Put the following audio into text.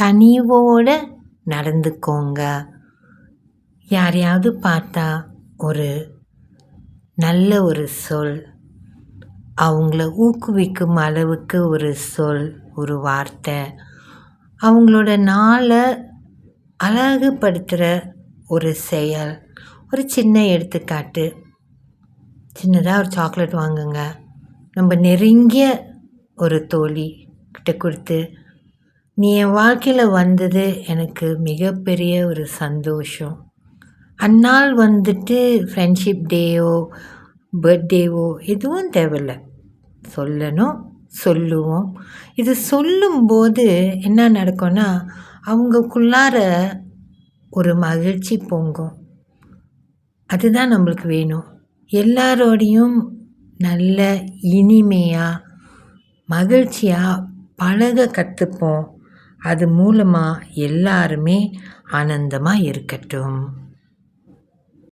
கனிவோடு நடந்துக்கோங்க. யாரையாவது பார்த்தா ஒரு நல்ல ஒரு சொல் அவங்கள ஊக்குவிக்கும் அளவுக்கு ஒரு சொல் ஒரு வார்த்தை அவங்களோட நாளை அழகுபடுத்துகிற ஒரு செயல் ஒரு சின்ன எடுத்துக்காட்டு. சின்னதாக ஒரு சாக்லேட் வாங்குங்க. நம்ம நெருங்கிய ஒரு தோழி கிட்ட கொடுத்து நீ என் வாழ்க்கையில் வந்தது எனக்கு மிகப்பெரிய ஒரு சந்தோஷம். அந்நாள் வந்துட்டு ஃப்ரெண்ட்ஷிப் டேயோ பர்த்டேவோ எதுவும் தேவையில்லை. சொல்லணும் சொல்லுவோம். இது சொல்லும்போது என்ன நடக்கும்னா அவங்களுக்குள்ளார ஒரு மகிழ்ச்சி பொங்கும். அதுதான் நம்மளுக்கு வேணும். எல்லாரோடையும் நல்ல இனிமையாக மகிழ்ச்சியாக பழக கற்றுப்போம் அது மூலமாக எல்லாருமே ஆனந்தமாக இருக்கட்டும்.